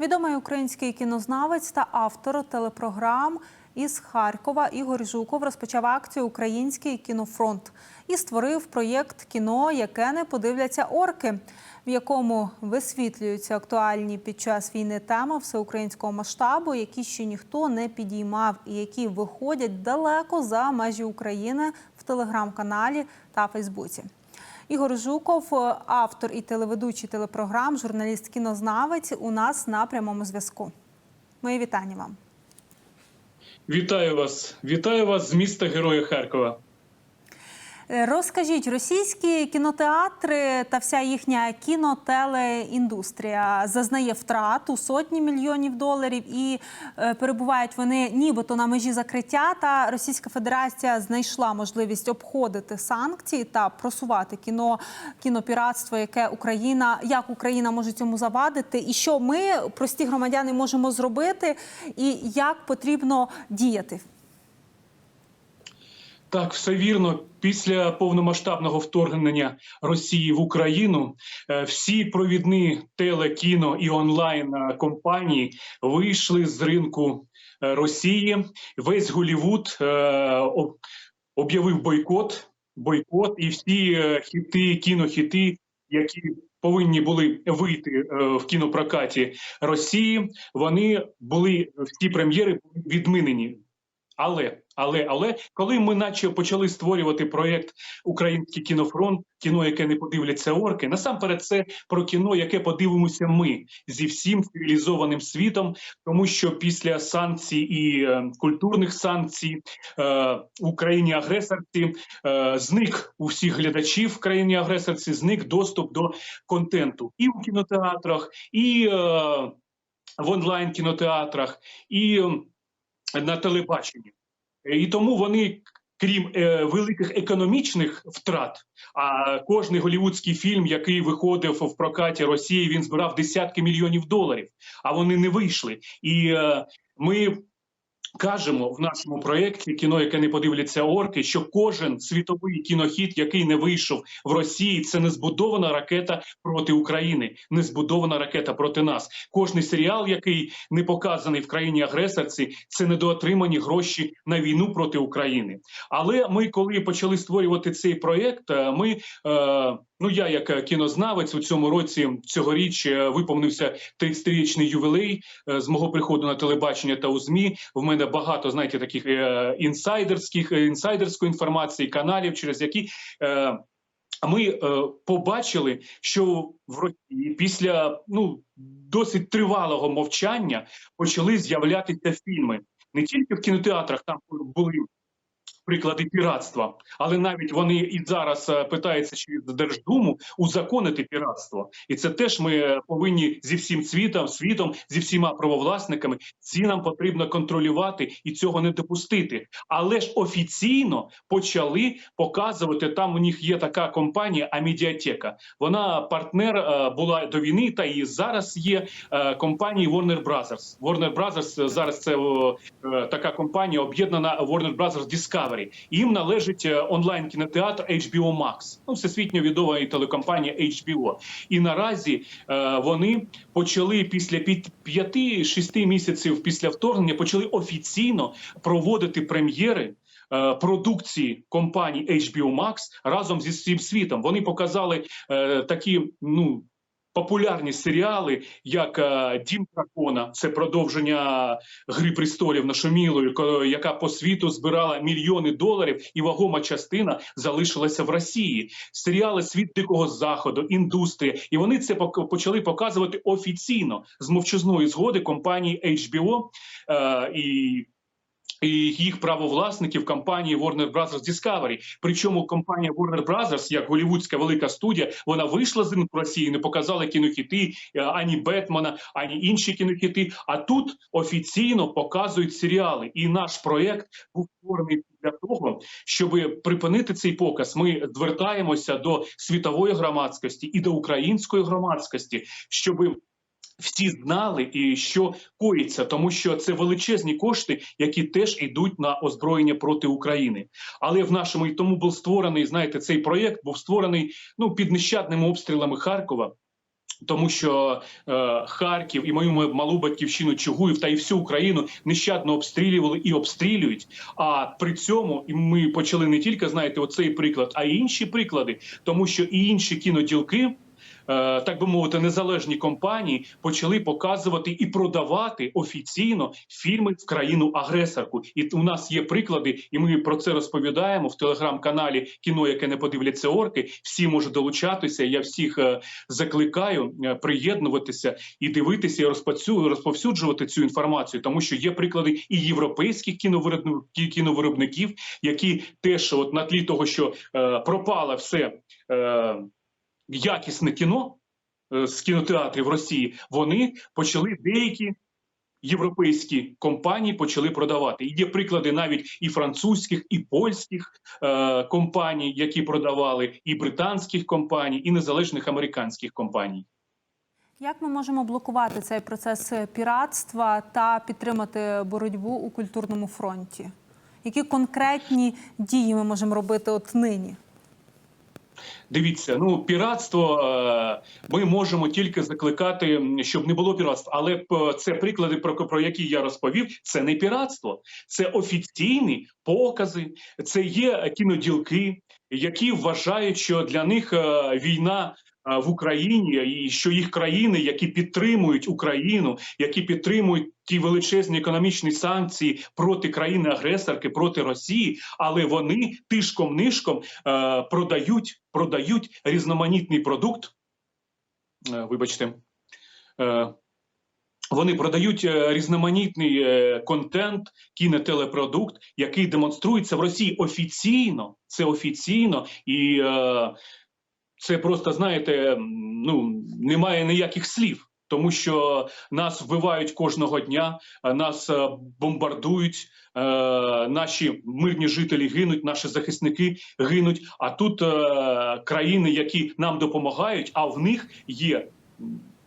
Відомий український кінознавець та автор телепрограм із Харкова Ігор Жуков розпочав акцію Український кінофронт і створив проєкт кіно, яке не подивляться орки, в якому висвітлюються актуальні під час війни теми всеукраїнського масштабу, які ще ніхто не підіймав, і які виходять далеко за межі України в телеграм-каналі та Фейсбуці. Ігор Жуков, автор і телеведучий телепрограм, журналіст кінознавець, у нас на прямому зв'язку. Мої вітання вам. Вітаю вас, вітаю вас з міста Героя Харкова. Е, Розкажіть, російські кінотеатри та вся їхня кінотелеіндустрія зазнає втрат у сотні мільйонів доларів і е, перебувають вони нібито на межі закриття. Та Російська Федерація знайшла можливість обходити санкції та просувати кіно кінопіратство, яке Україна як Україна може цьому завадити, і що ми, прості громадяни, можемо зробити, і як потрібно діяти. Так, все вірно. Після повномасштабного вторгнення Росії в Україну е, всі провідні телекіно і онлайн е, компанії вийшли з ринку е, Росії. Весь Голівуд об'явив бойкот, бойкот, і всі хіти, кінохіти, які повинні були вийти в кінопрокаті Росії, вони були всі прем'єри відмінені. Але, але, але, коли ми наче почали створювати проєкт Український кінофронт, кіно, яке не подивляться орки, насамперед це про кіно, яке подивимося ми зі всім цивілізованим світом, тому що після санкцій і е, культурних санкцій е, в Україні агресорці е, зник у всіх глядачів в країні агресорці, зник доступ до контенту і в кінотеатрах, і е, в онлайн кінотеатрах, і на телебаченні. І тому вони, крім е, великих економічних втрат, а кожний голівудський фільм, який виходив в прокаті Росії, він збирав десятки мільйонів доларів, а вони не вийшли. І е, ми кажемо в нашому проєкті кіно, яке не подивляться орки, що кожен світовий кінохід, який не вийшов в Росії, це не збудована ракета проти України, не збудована ракета проти нас. Кожний серіал, який не показаний в країні агресорці, це недоотримані гроші на війну проти України. Але ми, коли почали створювати цей проєкт, е, ми е, ну я як е, кінознавець у цьому році цьогоріч е, виповнився 30-річний ювілей е, з мого приходу на телебачення та у змі. В мене багато знаєте таких інсайдерських інсайдерської інформації, каналів, через які. Ми побачили, що в Росії після ну досить тривалого мовчання почали з'являтися фільми не тільки в кінотеатрах, там були приклади піратства, але навіть вони і зараз е, питаються через Держдуму узаконити піратство, і це теж ми е, повинні зі всім світом, світом, зі всіма правовласниками. Ці нам потрібно контролювати і цього не допустити. Але ж офіційно почали показувати. Там у них є така компанія Амедіатека. Вона партнер е, була до війни, та і зараз є компанії Warner Brothers. Warner Brothers зараз це така компанія об'єднана Warner Brothers Discovery. Їм належить е, онлайн кінотеатр HBO Max, ну всесвітньо відома телекомпанія HBO. І наразі е, вони почали після 5-6 місяців після вторгнення почали офіційно проводити прем'єри. е, Продукції компанії HBO Max разом зі всім світом вони показали е, такі ну популярні серіали, як е, Дім Дракона, це продовження Гри престолів нашумілої, яка по світу збирала мільйони доларів, і вагома частина залишилася в Росії. Серіали Світ дикого заходу, індустрія, і вони це почали показувати офіційно з мовчазної згоди компанії HBO е, і. Їх правовласників компанії Warner Brothers Discovery. Причому компанія Warner Brothers, як голівудська велика студія, вона вийшла з ринку Росії, не показала кінохіти е, ані Бетмена, ані інші кінохіти. А тут офіційно показують серіали. І наш проект був створений для того, щоб припинити цей показ. Ми звертаємося до світової громадськості і до української громадськості, щоб всі знали і що коїться, тому що це величезні кошти, які теж йдуть на озброєння проти України. Але в нашому і тому був створений, знаєте, цей проєкт був створений ну під нещадними обстрілами Харкова. Тому що е, Харків і мою малу батьківщину Чугуїв та і всю Україну нещадно обстрілювали і обстрілюють. А при цьому ми почали не тільки знаєте, оцей приклад, а й інші приклади, тому що і інші кіноділки. Е, Так би мовити, незалежні компанії почали показувати і продавати офіційно фільми в країну агресорку. І у нас є приклади, і ми про це розповідаємо в телеграм-каналі Кіно, яке не подивляться орки. Всі можуть долучатися. Я всіх е, закликаю е, приєднуватися і дивитися, і розповсюджувати цю інформацію, тому що є приклади і європейських кіновиробни- кіновиробників, які теж, от на тлі того, що пропало все якісне кіно е, з кінотеатрів Росії, вони почали деякі. Європейські компанії почали продавати. І є приклади навіть і французьких, і польських е, компаній, які продавали, і британських компаній, і незалежних американських компаній. Як ми можемо блокувати цей процес піратства та підтримати боротьбу у культурному фронті? Які конкретні дії ми можемо робити от нині? Дивіться, ну піратство е, ми можемо тільки закликати, щоб не було піратства. Але це приклади, про, які я розповів. Це не піратство, це офіційні покази, це є кіноділки, які вважають, що для них е, війна. В Україні і що їх країни, які підтримують Україну, які підтримують ті величезні економічні санкції проти країни-агресорки, проти Росії, але вони тишком нишком продають, продають різноманітний продукт. Вибачте. Вони продають е, різноманітний е, контент, кінотелепродукт, який демонструється в Росії офіційно. Це офіційно і е, це просто знаєте, ну немає ніяких слів. Тому що нас вбивають кожного дня, нас е, бомбардують, е, наші мирні жителі гинуть, наші захисники гинуть. А тут е, країни, які нам допомагають, а в них є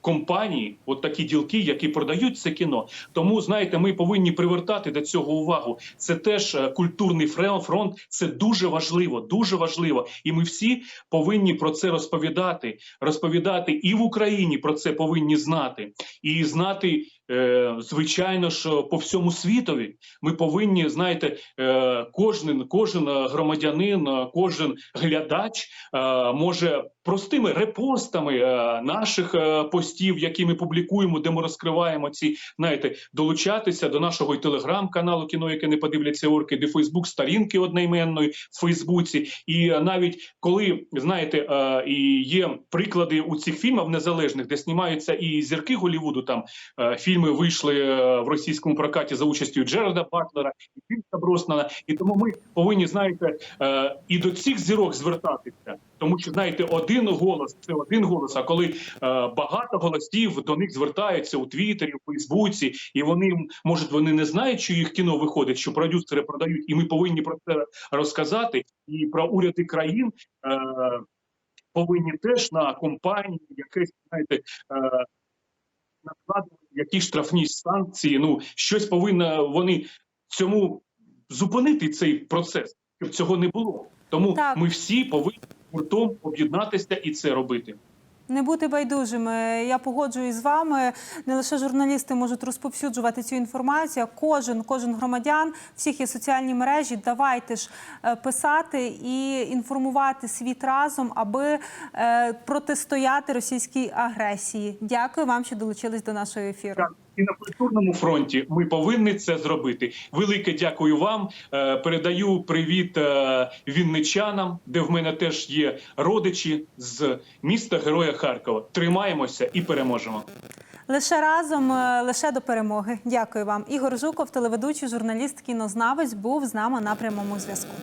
компанії, от такі ділки, які продають це кіно. Тому знаєте, ми повинні привертати до цього увагу. Це теж е, культурний фронт. Це дуже важливо, дуже важливо. І ми всі повинні про це розповідати. Розповідати і в Україні про це повинні знати, і знати. Е, Звичайно ж, по всьому світові ми повинні знаєте, е, кожен, кожен громадянин, кожен глядач е, може простими репостами наших постів, які ми публікуємо, де ми розкриваємо ці, знаєте, долучатися до нашого і телеграм-каналу кіно, яке не подивляться орки, де Фейсбук сторінки одноіменної в Фейсбуці. І навіть коли знаєте, і є приклади у цих фільмах незалежних, де знімаються і зірки Голівуду, там е, фільми вийшли е, в російському прокаті за участю Джерарда Батлера і Фільмса Броснана. І тому ми повинні знаєте е, і до цих зірок звертатися. Тому що знаєте, один голос це один голос. А коли е, багато голосів до них звертаються у Твіттері, у Фейсбуці, і вони може вони не знають, що їх кіно виходить, що продюсери продають, і ми повинні про це розказати. І про уряди країн повинні теж на компанії якесь знаєте. Якісь штрафні санкції. Ну щось повинно вони цьому зупинити цей процес, щоб цього не було. Тому Так. ми всі повинні гуртом об'єднатися і це робити. Не бути байдужими. Я погоджуюсь з вами. Не лише журналісти можуть розповсюджувати цю інформацію. Кожен, кожен громадян, всіх є соціальні мережі. Давайте ж е, писати і інформувати світ разом, аби е, протистояти російській агресії. Дякую вам, що долучились до нашого ефіру. І на культурному фронті ми повинні це зробити. Велике дякую вам. Е, Передаю привіт е, вінничанам, де в мене теж є родичі з міста Героя Харкова. Тримаємося і переможемо. Лише разом, е, лише до перемоги. Дякую вам. Ігор Жуков, телеведучий, журналіст, кінознавець, був з нами на прямому зв'язку.